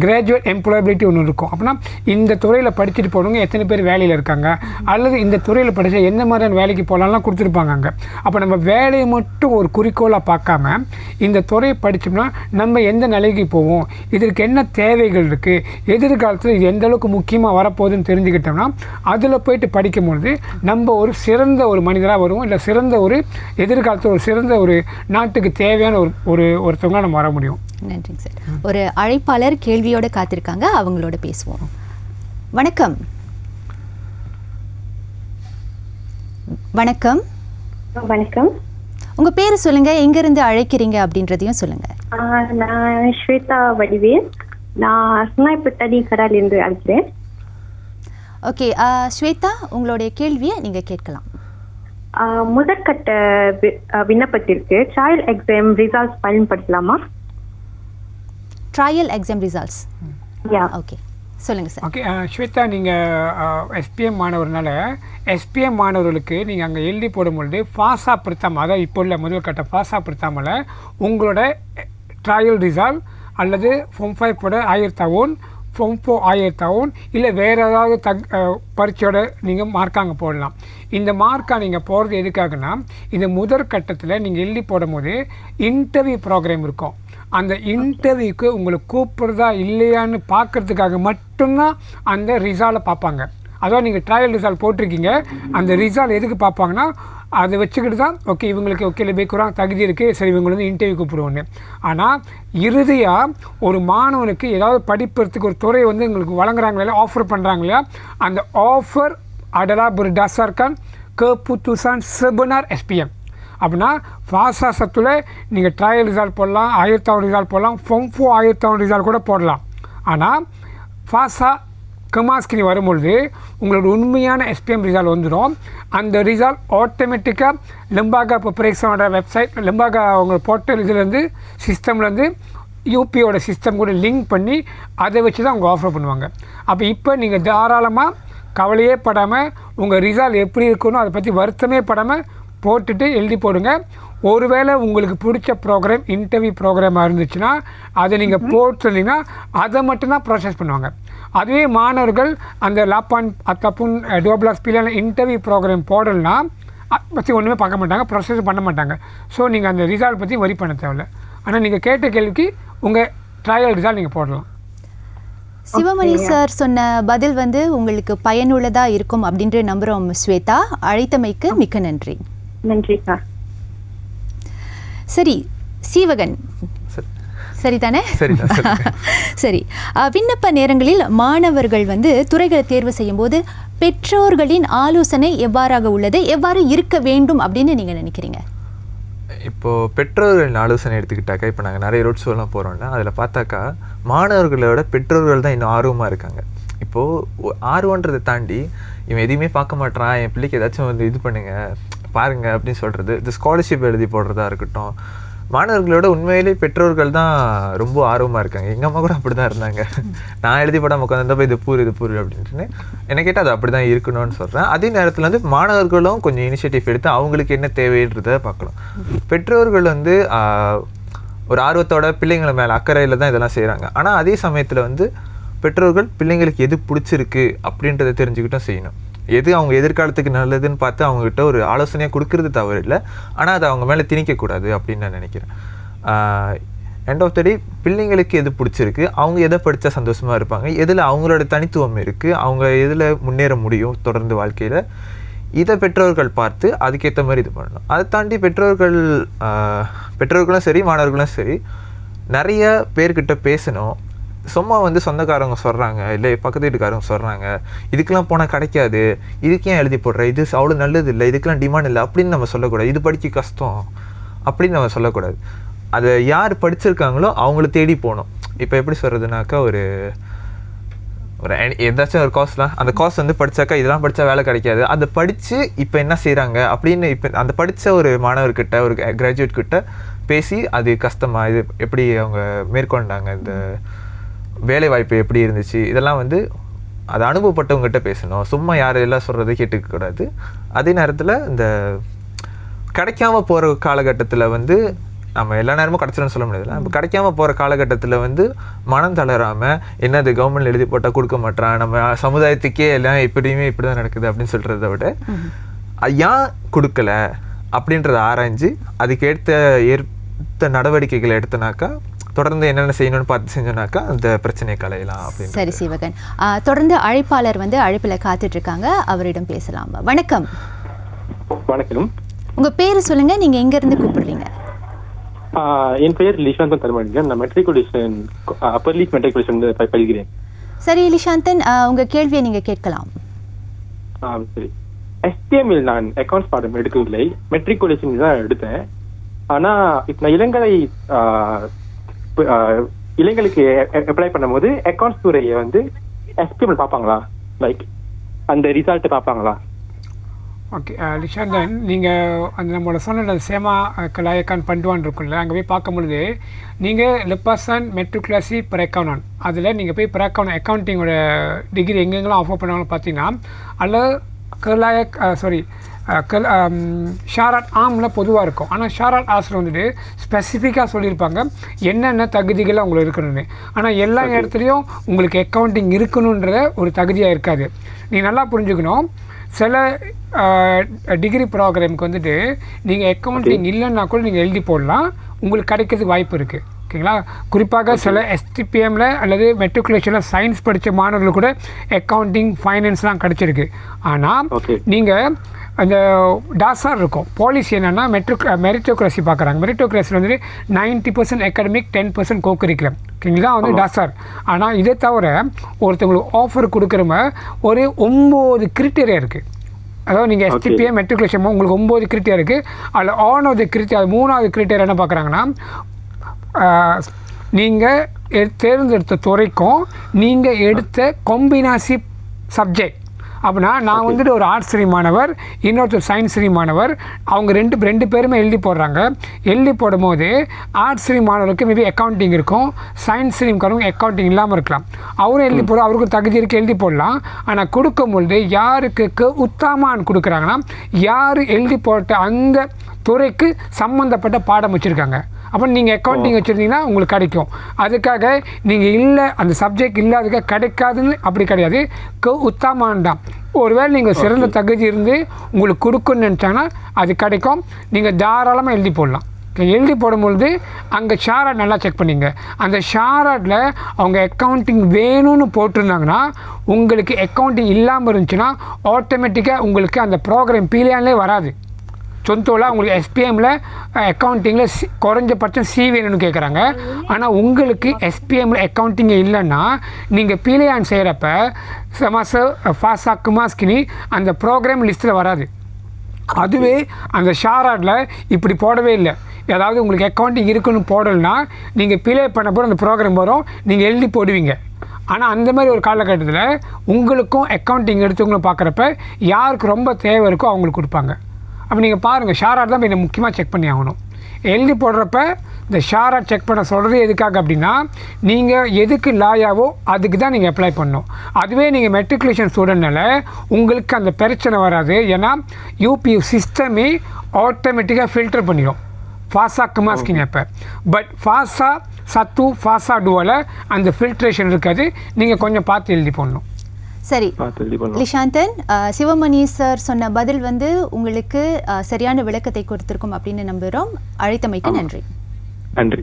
கிராஜுவேட் எம்ப்ளாயபிலிட்டி ஒன்று இருக்கும். அப்படின்னா இந்த துறையில் படிச்சுட்டு போனவங்க எத்தனை பேர் வேலையில் இருக்காங்க? அல்லது இந்த துறையில் படித்தா எந்த மாதிரியான வேலைக்கு போகலாம்லாம் கொடுத்துருப்பாங்க அங்கே. அப்போ நம்ம வேலையை மட்டும் ஒரு குறிக்கோளாக பார்க்காம இந்த துறையை படித்தோம்னா நம்ம எந்த நிலைக்கு போவோம்? இதற்கு என்ன தேவைகள் இருக்குது எதிர்காலத்தில் இது எந்த அளவுக்கு முக்கியமாக வரப்போகுதுன்னு தெரிஞ்சுக்கிட்டோம்னா அதில் போயிட்டு படிக்கும்பொழுது நம்ம ஒரு சிறந்த ஒரு மனிதராக வருவோம். இல்லை சிறந்த ஒரு எதிர்காலத்தில் ஒரு சிறந்த ஒரு நாட்டுக்கு தேவையான ஒரு ஒரு ஒருத்தவங்களாக நம்ம வர முடியும். நன்றிங்க சார். ஒரு அழைப்பாளர் கேள்வியோட காத்திருக்காங்க. அவங்களோட பேசுவோம். வணக்கம். வணக்கம். வணக்கம். உங்க பேர் சொல்லுங்க. எங்க இருந்து அழைக்கிறீங்க அப்படின்றதையும் சொல்லுங்க. ஆஹ் நான் ஸ்வேதா வடிவேல். நான் சுங்காய்பட்டடி கடாலிருந்து அழைக்கிறேன். ஓகே ஸ்வேதா உங்களுடைய கேள்வியை நீங்க கேட்கலாம். முதற்கட்ட விண்ணப்பத்திற்கு சைல்ட் எக்ஸாம் ரிசல்ட்ஸ் பயன்படுத்தலாமா? Trial exam results yeah okay சொல்லுங்க சார் ஓகே ஸ்வேதா நீங்கள் எஸ்பிஎம் மாணவர்னால எஸ்பிஎம் மாணவர்களுக்கு நீங்கள் அங்கே எழுதி போடும்பொழுது ஃபாஸா பிரித்தாமல் அதாவது இப்போ உள்ள முதல் கட்ட ஃபாஸா பிரித்தாமல் உங்களோட ட்ராயல் ரிசால்ட் அல்லது ஃபொம் ஃபைவ் போட ஆயிரத்தாவும் ஃபொம் ஃபோ ஆயிரத்தாவும் இல்லை வேறு ஏதாவது தக் பரீட்சையோட நீங்கள் மார்க்காங்க போடலாம். இந்த மார்க்காக நீங்கள் போகிறது எதுக்காகனா இந்த முதற் கட்டத்தில் நீங்கள் எழுதி போடும்போது இன்டர்வியூ ப்ரோக்ராம் இருக்கும். அந்த இன்டர்வியூக்கு உங்களை கூப்பிட்றதா இல்லையான்னு பார்க்கறதுக்காக மட்டும்தான் அந்த ரிசால்ட்டை பார்ப்பாங்க. அதாவது நீங்கள் ட்ரையல் ரிசால்ட் போட்டிருக்கீங்க. அந்த ரிசால்ட் எதுக்கு பார்ப்பாங்கன்னா அதை வச்சுக்கிட்டு தான் ஓகே இவங்களுக்கு ஓகே இல்லை பேக்குறான் தகுதி இருக்குது சரி இவங்களை வந்து இன்டர்வியூ கூப்பிடுவோன்னு. ஆனால் இறுதியாக ஒரு மாணவனுக்கு ஏதாவது படிப்பதற்கு ஒரு துறை வந்து எங்களுக்கு வழங்குறாங்களா ஆஃபர் பண்ணுறாங்களா அந்த ஆஃபர் அடலா புரு டசார்கான் கேப்பு துசான் செபுனார் எஸ்பிஎம் அப்படின்னா ஃபாஸா சத்தில் நீங்கள் ட்ரையல் ரிசால்ட் போடலாம் ஆயிரத்தாவது ரிசால்ட் போடலாம் ஃபொம்ஃபோ ஆயிரத்தாவது ரிசால்ட் கூட போடலாம். ஆனால் ஃபாஸா கமாஸ்கினி வரும்பொழுது உங்களோட உண்மையான எஸ்பிஎம் ரிசால்ட் வந்துடும் அந்த ரிசால்ட் ஆட்டோமேட்டிக்காக லெம்பாகா இப்போ பிரேக்ஸனோட வெப்சைட் லெம்பாகா உங்களோட போர்ட்டல் இதுலேருந்து சிஸ்டம்லேருந்து யூபியோட சிஸ்டம் கூட லிங்க் பண்ணி அதை வச்சு தான் அவங்க ஆஃபர் பண்ணுவாங்க. அப்போ இப்போ நீங்கள் தாராளமாக கவலையே படாமல் உங்கள் ரிசால்ட் எப்படி இருக்கணும் அதை பற்றி வருத்தமே படாமல் போட்டுட்டு எழுதி போடுங்க. ஒருவேளை உங்களுக்கு பிடிச்ச ப்ரோக்ராம் இன்டர்வியூ ப்ரோக்ராமாக இருந்துச்சுன்னா அதை நீங்கள் போட்டுருந்தீங்கன்னா அதை மட்டும்தான் ப்ராசஸ் பண்ணுவாங்க. அதுவே மாணவர்கள் அந்த லாப்பான் அத்தப்புன் டோப்ளாஸ் பிள்ளைங்க இன்டர்வியூ ப்ரோக்ராம் போடலைன்னா அதை பற்றி ஒன்றுமே பார்க்க மாட்டாங்க ப்ரொசஸ் பண்ண மாட்டாங்க. ஸோ நீங்கள் அந்த ரிசால்ட் பற்றி வரி பண்ண தேவையில்ல. ஆனால் நீங்கள் கேட்ட கேள்விக்கு உங்கள் ட்ரையல் ரிசால்ட் நீங்கள் போடலாம். சிவமணி சார் சொன்ன பதில் வந்து உங்களுக்கு பயனுள்ளதா இருக்கும் அப்படின்ற நம்புறோம் ஸ்வேதா. அழைத்தமைக்கு மிக்க நன்றி. நன்றிக்கா சரி சீவகன். சரி சரிதானே சரிதான்? சரி. விண்ணப்ப நேரங்களில் மாணவர்கள் வந்து துறைகளை தேர்வு செய்யும்போது பெற்றோர்களின் ஆலோசனை எவ்வாறாக உள்ளது? எவ்வாறு இருக்க வேண்டும் அப்படின்னு நீங்க நினைக்கிறீங்க? இப்போது பெற்றோர்களின் ஆலோசனை எடுத்துக்கிட்டாக்கா இப்போ நாங்கள் நிறைய ரோட் ஷோலாம் போகிறோம்னா அதில் பார்த்தாக்கா மாணவர்களோட பெற்றோர்கள் தான் இன்னும் ஆர்வமாக இருக்காங்க. இப்போது ஆர்வன்றதை தாண்டி இவன் எதையுமே பார்க்க மாட்றான் என் பிள்ளைக்கு ஏதாச்சும் வந்து இது பண்ணுங்க பாருங்க அப்படின்னு சொல்கிறது இந்த ஸ்காலர்ஷிப் எழுதி போடுறதா இருக்கட்டும் மாணவர்களோட உண்மையிலே பெற்றோர்கள் தான் ரொம்ப ஆர்வமாக இருக்காங்க. எங்கள் அம்மா கூட அப்படி தான் இருந்தாங்க. நான் எழுதி படம் உட்காந்துருந்தப்போ இது பூர் இது பூர் அப்படின்ட்டு என்னை கேட்டால் அது அப்படி தான் இருக்கணும்னு சொல்கிறேன் அதே நேரத்தில் வந்து மாணவர்களும் கொஞ்சம் இனிஷியேட்டிவ் எடுத்து அவங்களுக்கு என்ன தேவைன்றதை பார்க்கலாம். பெற்றோர்கள் வந்து ஒரு ஆர்வத்தோட பிள்ளைங்களை மேலே அக்கறையில் தான் இதெல்லாம் செய்கிறாங்க ஆனால் அதே சமயத்தில் வந்து பெற்றோர்கள் பிள்ளைங்களுக்கு எது பிடிச்சிருக்கு அப்படின்றத தெரிஞ்சுக்கிட்டும் செய்யணும். எது அவங்க எதிர்காலத்துக்கு நல்லதுன்னு பார்த்து அவங்ககிட்ட ஒரு ஆலோசனையாக கொடுக்கறது தவறு இல்லை ஆனால் அதை அவங்க மேலே திணிக்கக்கூடாது அப்படின்னு நான் நினைக்கிறேன். எண்ட் ஆஃப் த டே பிள்ளைங்களுக்கு எது பிடிச்சிருக்கு அவங்க எதை படித்தா சந்தோஷமாக இருப்பாங்க எதில் அவங்களோட தனித்துவம் இருக்குது அவங்க எதில் முன்னேற முடியும் தொடர்ந்து வாழ்க்கையில் இதை பெற்றோர்கள் பார்த்து அதுக்கேற்ற மாதிரி இது பண்ணணும். அதை தாண்டி பெற்றோர்கள் பெற்றோர்களும் சரி மாணவர்களும் சரி நிறைய பேர்கிட்ட பேசணும். சும்மா வந்து சொந்தக்காரங்க சொல்கிறாங்க இல்லை பக்கத்து வீட்டுக்காரங்க சொல்கிறாங்க இதுக்கெல்லாம் போனால் கிடைக்காது இதுக்கு ஏன் எழுதி போடுற இது அவ்வளோ நல்லது இல்லை இதுக்கெல்லாம் டிமாண்ட் இல்லை அப்படின்னு நம்ம சொல்லக்கூடாது. இது படிக்க கஷ்டம் அப்படின்னு நம்ம சொல்லக்கூடாது. அதை யார் படிச்சிருக்காங்களோ அவங்கள தேடி போகணும். இப்போ எப்படி சொல்கிறதுனாக்கா ஒரு ஒரு எதாச்சும் ஏதாச்சும் ஒரு கோர்ஸ்லாம் அந்த கோர்ஸ் வந்து படிச்சாக்கா இதெல்லாம் படித்தா வேலை கிடைக்காது. அதை படித்து இப்போ என்ன செய்கிறாங்க அப்படின்னு இப்போ அந்த படித்த ஒரு மாணவர்கிட்ட ஒரு கிராஜுவேட் கிட்ட பேசி அது கஷ்டமாக இது எப்படி அவங்க மேற்கொண்டாங்க இந்த வேலை வாய்ப்பு எப்படி இருந்துச்சு? இதெல்லாம் வந்து அது அனுபவப்பட்டவங்ககிட்ட பேசணும். சும்மா யார் எல்லாம் சொல்கிறத கேட்டுக்க கூடாது. அதே நேரத்தில் இந்த கிடைக்காம போகிற காலகட்டத்தில் வந்து நம்ம எல்லா நேரமும் கிடச்சிரும்னு சொல்ல முடியாதுல்ல? நம்ம கிடைக்காம போகிற காலகட்டத்தில் வந்து மனம் தளராமல் என்னது கவர்மெண்ட் எழுதி போட்டால் கொடுக்க மாட்டான் நம்ம சமுதாயத்துக்கே எல்லாம் எப்படியுமே இப்படி தான் நடக்குது அப்படின்னு சொல்கிறத விட அது ஏன் கொடுக்கல அப்படின்றத ஆராய்ஞ்சு அதுக்கு ஏற்ற ஏற்ற நடவடிக்கைகளை எடுத்தனாக்கா தொடர்ந்து என்னென்ன செய்யணும்னு பார்த்து செஞ்சோனாக்கா அந்த பிரச்சனையை களையலாம் அப்படின்னு சரி சிவகன். தொடர்ந்து அழைப்பாளர் வந்து அழைப்பில் காத்துட்டு இருக்காங்க அவரிடம் பேசலாம். வணக்கம். வணக்கம். உங்க பேர் சொல்லுங்க. நீங்க எங்க இருந்து கூப்பிடுறீங்க? என் பெயர் லிஷாந்தன் தருமணிகன் நான் மெட்ரிகுலேஷன் அப்பர் லீக் மெட்ரிகுலேஷன் படிக்கிறேன் சரி லிஷாந்தன் உங்க கேள்வியை நீங்க கேட்கலாம். சரி. எஸ்டிஎம்மில் நான் அக்கௌண்ட்ஸ் பாடம் எடுக்கவில்லை. மெட்ரிகுலேஷன் தான் எடுத்தேன். ஆனா இப்ப நான் இளங்கலை இளைஞர்களுக்கு அப்ளை பண்ணும்போது அக்கௌண்ட்ஸ் துறையை வந்து எஸ்டிமேட் பார்ப்பாங்களா? லைக் அந்த ரிசல்ட் பார்ப்பாங்களா? ஓகே லிஷாந்தன் நீங்கள் அந்த நம்மளோட சொன்ன சேமா கலாயக்கான் பண்டுவான் இருக்குல்ல அங்கே போய் பார்க்கும் பொழுது நீங்கள் லெப்பாசான் மெட்ரிகுலாசி பர் அக்கௌண்ட் அதில் நீங்கள் போய் பர் அக்கௌண்ட் அக்கௌண்டிங்கோட டிகிரி எங்கெங்கெல்லாம் ஆஃபர் பண்ணுவாங்கன்னு பார்த்தீங்கன்னா அதில் கலாயக் சாரி கல் ஷாராட் ஆமில் பொதுவாக இருக்கும். ஆனால் ஷாராட் ஆஸில் வந்துட்டு ஸ்பெசிஃபிக்காக சொல்லியிருப்பாங்க. என்னென்ன தகுதிகள் உங்களுக்கு இருக்கணும்னு. ஆனால் எல்லா இடத்துலையும் உங்களுக்கு அக்கௌண்டிங் இருக்கணுன்ற ஒரு தகுதியாக இருக்காது. நீ நல்லா புரிஞ்சுக்கணும். சில டிகிரி ப்ரோக்ராமுக்கு வந்துட்டு நீங்கள் அக்கௌண்டிங் இல்லைன்னா கூட நீங்கள் எழுதி போடலாம். உங்களுக்கு கிடைக்கிறதுக்கு வாய்ப்பு இருக்குது ஓகேங்களா? குறிப்பாக சில எஸ்டிபிஎம்மில் அல்லது மெட்ரிகுலேஷனில் சயின்ஸ் படித்த மாணவர்கள் கூட அக்கௌண்டிங் ஃபைனான்ஸ்லாம் கிடச்சிருக்கு. ஆனால். நீங்கள் அந்த டாசார் இருக்கும். பாலிசி என்னென்னா மெட்ரிக் மெரிட்டோக்ரஸி பார்க்குறாங்க மெரிட்டோக்ரஸில் வந்துட்டு ninety percent academic ten percent cocurriculum ஓகேங்களா? வந்து டாசார். ஆனால் இதை தவிர ஒருத்தவங்களுக்கு ஆஃபர் கொடுக்குறம ஒரு ஒம்பது கிரிட்டேரியா இருக்குது அதாவது நீங்கள் எஸ்டிபிஏ மெட்ரிகுலேஷன் உங்களுக்கு ஒம்பது கிரிட்டேரியா இருக்குது அதில் ஆனது கிரிட்டேரியா மூணாவது கிரிட்டேரியா என்ன பார்க்குறாங்கன்னா நீங்கள் தேர்ந்தெடுத்த துறைக்கும் நீங்கள் எடுத்த கொம்பினாசி சப்ஜெக்ட் அப்படின்னா நான் வந்துட்டு ஒரு ஆர்ட்ஸ் ஸ்ட்ரீம் மாணவர் இன்னொருத்தர் சயின்ஸ் ஸ்ட்ரீம் மாணவர் அவங்க ரெண்டு ரெண்டு பேருமே எழுதி போடுறாங்க. எழுதி போடும்போது ஆர்ட்ஸ் ஸ்ட்ரீம் மாணவருக்கு மேபி அக்கௌண்டிங் இருக்கும். சயின்ஸ் ஸ்ட்ரீம்காரங்க அக்கௌண்டிங் இல்லாமல் இருக்கலாம். அவரும் எழுதி போட அவருக்கும் தகுதி இருக்கு எழுதி போடலாம். ஆனால் கொடுக்கும்பொழுது யாருக்கு உத்தாமான் கொடுக்குறாங்கன்னா யார் எழுதி போட்ட அந்த துறைக்கு சம்மந்தப்பட்ட பாடம் வச்சுருக்காங்க. அப்போ நீங்கள் அக்கௌண்டிங் வச்சுருந்தீங்கன்னா உங்களுக்கு கிடைக்கும். அதுக்காக நீங்கள் இல்லை அந்த சப்ஜெக்ட் இல்லாததுக்காக கிடைக்காதுன்னு அப்படி கிடையாது. க உத்தாமான் தான். ஒருவேளை நீங்கள் சிறந்த தகுதி இருந்து உங்களுக்கு கொடுக்குன்னு நினச்சாங்கன்னா அது கிடைக்கும். நீங்கள் தாராளமாக எழுதி போடலாம். எழுதி போடும்பொழுது அங்கே ஷாராட் நல்லா செக் பண்ணிங்க. அந்த ஷாராட்டில் அவங்க அக்கௌண்டிங் வேணும்னு போட்டிருந்தாங்கன்னா உங்களுக்கு அக்கௌண்டிங் இல்லாமல் இருந்துச்சுன்னா ஆட்டோமேட்டிக்காக உங்களுக்கு அந்த ப்ரோக்ராம் பீலியான்லே வராது. சொந்தோல உங்களுக்கு எஸ்பிஎம்மில் அக்கௌண்டிங்கில் சி குறைஞ்சபட்சம் சி வேணும்னு கேட்குறாங்க ஆனால் உங்களுக்கு எஸ்பிஎம்மில் அக்கௌண்டிங் இல்லைன்னா நீங்கள் பீலியான் செய்கிறப்ப சமாச ஃபாசா குமாஸ்கினி அந்த ப்ரோக்ராம் லிஸ்ட்டில் வராது. அதுவே அந்த ஷாராட்டில் இப்படி போடவே இல்லை. ஏதாவது உங்களுக்கு அக்கௌண்டிங் இருக்குன்னு போடலைன்னா நீங்கள் பிளே பண்ண போகிற அந்த ப்ரோக்ராம் வரும் நீங்கள் எழுதி போடுவீங்க. ஆனால் அந்த மாதிரி ஒரு காலகட்டத்தில் உங்களுக்கும் அக்கௌண்டிங் எடுத்தவங்களும் பார்க்குறப்ப யாருக்கு ரொம்ப தேவை இருக்கோ அவங்களுக்கு கொடுப்பாங்க. அப்போ நீங்கள் பாருங்கள் ஷாராட் தான் இப்போ முக்கியமாக செக் பண்ணி ஆகணும். எழுதி போடுறப்ப இந்த ஷாராட் செக் பண்ண சொல்கிறது எதுக்காக அப்படின்னா நீங்கள் எதுக்கு லாயாவோ அதுக்கு தான் நீங்கள் அப்ளை பண்ணணும். அதுவே நீங்கள் மெட்ரிகுலேஷன் ஸ்டூடெண்ட்னால உங்களுக்கு அந்த பிரச்சனை வராது. ஏன்னா யூபி சிஸ்டமே ஆட்டோமேட்டிக்காக ஃபில்டர் பண்ணிடும் ஃபாஸா கமாஸ்கின் அப்போ. பட் ஃபாஸா சத்து ஃபாஸா டுவல அந்த ஃபில்ட்ரேஷன் இருக்காது. நீங்கள் கொஞ்சம் பார்த்து எழுதி போடணும். சரி. லிஷாந்தன் சிவமணி சார் சொன்ன பதில் வந்து உங்களுக்கு சரியான விளக்கத்தை கொடுத்திருக்கும் அப்படின்னு நம்புகிறோம் அழைத்தமைக்கு நன்றி. நன்றி.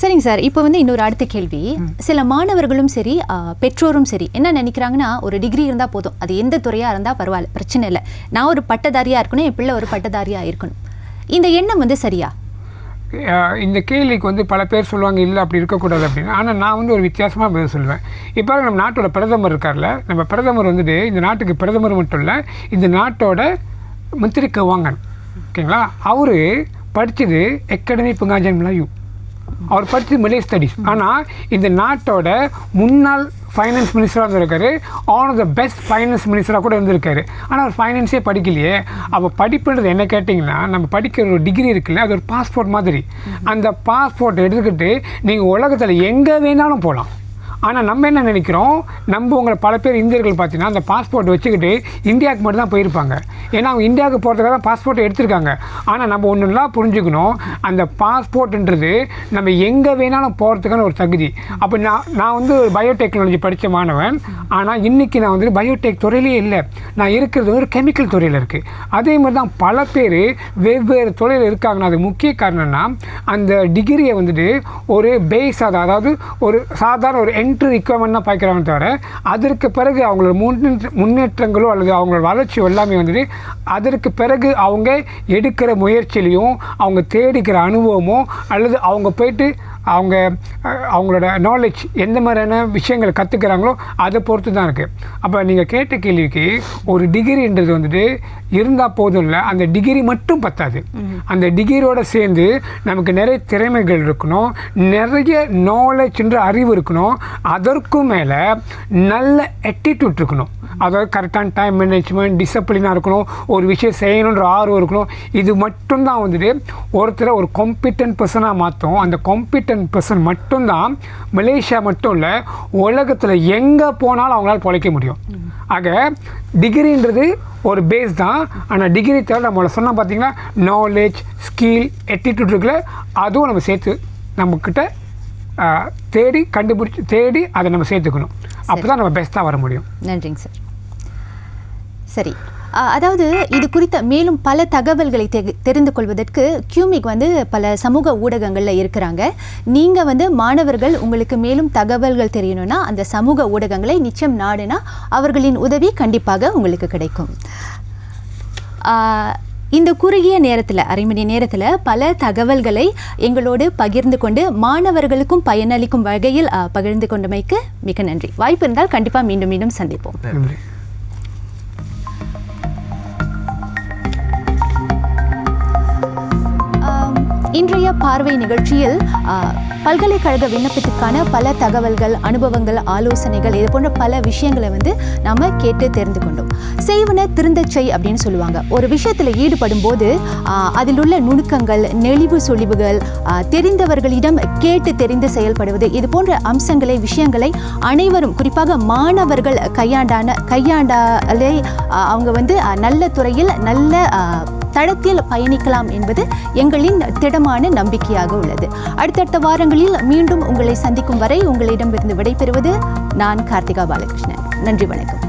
சரிங்க சார். இப்போ வந்து இன்னொரு அடுத்த கேள்வி. சில மாணவர்களும் சரி பெற்றோரும் சரி என்ன நினைக்கிறாங்கன்னா ஒரு டிகிரி இருந்தால் போதும். அது எந்த துறையாக இருந்தால் பரவாயில்ல பிரச்சனை இல்லை. நான் ஒரு பட்டதாரியாக இருக்கணும் என் பிள்ளை ஒரு பட்டதாரியாக இருக்கணும். இந்த எண்ணம் வந்து சரியா? இந்த கேள்விக்கு வந்து பல பேர் சொல்லுவாங்க இல்லை அப்படி இருக்கக்கூடாது அப்படின்னு. ஆனால் நான் வந்து ஒரு வித்தியாசமாக பதில் சொல்லுவேன். இப்போ நம்ம நாட்டோட பிரதமர் இருக்கார்ல நம்ம பிரதமர் வந்துட்டு இந்த நாட்டுக்கு பிரதமர் மட்டும் இல்லை இந்த நாட்டோட மந்திரி கவாங்கன் ஓகேங்களா? அவர் படித்தது அகாடமி புங்காஜன் மலாயு அவர் படித்தது மிலே ஸ்டடீஸ் ஆனால் இந்த நாட்டோட முன்னாள் ஃபைனான்ஸ் மினிஸ்டராக இருந்திருக்காரு one of the best finance மினிஸ்டராக கூட இருந்திருக்காரு ஆனால் அவர் ஃபைனான்ஸே படிக்கலையே. அப்போ படிப்புன்றது என்ன கேட்டிங்கன்னா நம்ம படிக்கிற ஒரு டிகிரி இருக்குல்ல அது ஒரு பாஸ்போர்ட் மாதிரி. அந்த பாஸ்போர்ட் எடுத்துக்கிட்டு நீங்கள் உலகத்தில் எங்கே வேணாலும் போகலாம் ஆனால் நம்ம என்ன நினைக்கிறோம்? நம்ம உங்களை பல பேர் இந்தியர்கள் பார்த்தீங்கன்னா அந்த பாஸ்போர்ட் வச்சுக்கிட்டு இந்தியாவுக்கு மட்டும் தான் போயிருப்பாங்க. ஏன்னா அவங்க இந்தியாவுக்கு போகிறதுக்காக தான் பாஸ்போர்ட் எடுத்திருக்காங்க. ஆனால் நம்ம ஒன்றுலாம் புரிஞ்சுக்கணும். அந்த பாஸ்போர்ட்ன்றது நம்ம எங்கே வேணாலும் போகிறதுக்கான ஒரு தகுதி. அப்போ நான் நான் வந்து பயோடெக்னாலஜி படித்த மாணவன். ஆனால் இன்றைக்கி நான் வந்து பயோடெக் துறையிலே இல்லை. நான் இருக்கிறது ஒரு கெமிக்கல் துறையில் இருக்குது அதே மாதிரி தான் பல பேர் வெவ்வேறு துறையில் இருக்காங்கன்னா அது முக்கிய காரணம்னா அந்த டிகிரியை வந்துட்டு ஒரு பேஸாக அதாவது ஒரு சாதாரண ஒரு என் என்ட்ரி ரிக்வயர்மெண்ட் தான் பார்க்குறாங்க தவிர அதற்கு பிறகு அவங்களோட முன்னேற்ற முன்னேற்றங்களோ அல்லது அவங்களோட வளர்ச்சியோ எல்லாமே வந்துட்டு அதற்கு பிறகு அவங்க எடுக்கிற முயற்சியிலையும் அவங்க தேடிக்கிற அனுபவமோ அல்லது அவங்க போயிட்டு அவங்க அவங்களோட நாலேஜ் எந்த மாதிரியான விஷயங்கள் கற்றுக்கிறாங்களோ அதை பொறுத்து தான் இருக்குது அப்போ நீங்கள் கேட்ட கேள்விக்கு ஒரு டிகிரின்றது வந்துட்டு இருந்தால் போதும் இல்லை அந்த டிகிரி மட்டும் பத்தாது. அந்த டிகிரியோட சேர்ந்து நமக்கு நிறைய திறமைகள் இருக்கணும் நிறைய நாலேஜ்ன்ற அறிவு இருக்கணும் அதற்கும் மேலே நல்ல attitude இருக்கணும். அதாவது கரெக்டான டைம் மேனேஜ்மெண்ட் டிசிப்ளினாக இருக்கணும் ஒரு விஷயம் செய்யணுன்ற ஆர்வம் இருக்கணும். இது மட்டும்தான் வந்துட்டு ஒருத்தரை ஒரு காம்பிட்டன்ட் பர்சனாக மாற்றும் அந்த காம்பிட்டன்ட் பர்சன் மட்டும்தான் மலேசியா மட்டும் இல்லை உலகத்தில் எங்கே போனாலும் அவங்களால பிழைக்க முடியும். ஆக டிகிரின்றது ஒரு பேஸ் தான். ஆனால் டிகிரி தவிர நம்மளை சொன்னால் பார்த்தீங்கன்னா நாலேஜ் ஸ்கில் எட்டிடியூட் இருக்குல்ல அதுவும் நம்ம சேர்த்து நம்மக்கிட்ட தேடி கண்டுபிடிச்சி தேடி அதை நம்ம சேர்த்துக்கணும். அப்போ தான் நம்ம பெஸ்ட்டாக வர முடியும். நன்றிங்க சார். சரி. அதாவது இது குறித்த மேலும் பல தகவல்களை தெ- தெரிந்து கொள்வதற்கு கியூமிக் வந்து பல சமூக ஊடகங்களில் இருக்கிறாங்க. நீங்கள் வந்து மாணவர்கள் உங்களுக்கு மேலும் தகவல்கள் தெரியணும்னா அந்த சமூக ஊடகங்களை நிச்சயம் நாடுனா அவர்களின் உதவி கண்டிப்பாக உங்களுக்கு கிடைக்கும். இந்த குறுகிய நேரத்தில் அரை மணி நேரத்தில் பல தகவல்களை எங்களோடு பகிர்ந்து கொண்டு மாணவர்களுக்கும் பயனளிக்கும் வகையில் பகிர்ந்து கொண்டமைக்கு மிக நன்றி. வாய்ப்பு இருந்தால் கண்டிப்பாக மீண்டும் மீண்டும் சந்திப்போம். நன்றி. இன்றைய பார்வை நிகழ்ச்சியில் பல்கலைக்கழக விண்ணப்பத்திற்கான பல தகவல்கள் அனுபவங்கள் ஆலோசனைகள் இது போன்ற பல விஷயங்களை வந்து நம்ம கேட்டு தெரிந்து கொண்டோம். செய்வன திருந்தச் செய் அப்படின்னு சொல்லுவாங்க. ஒரு விஷயத்தில் ஈடுபடும் போது அதில் உள்ள நுணுக்கங்கள் நெளிவு சுழிவுகள் தெரிந்தவர்களிடம் கேட்டு தெரிந்து செயல்படுவது இது போன்ற அம்சங்களை விஷயங்களை அனைவரும் குறிப்பாக மாணவர்கள் கையாண்டான கையாண்டாலே அவங்க வந்து நல்ல துறையில் நல்ல தடத்தில் பயணிக்கலாம் என்பது எங்களின் திடமான நம்பிக்கையாக உள்ளது. அடுத்தடுத்த வாரங்களில் மீண்டும் உங்களை சந்திக்கும் வரை உங்களிடமிருந்து விடைபெறுவது நான் கார்த்திகா பாலகிருஷ்ணன். நன்றி வணக்கம்.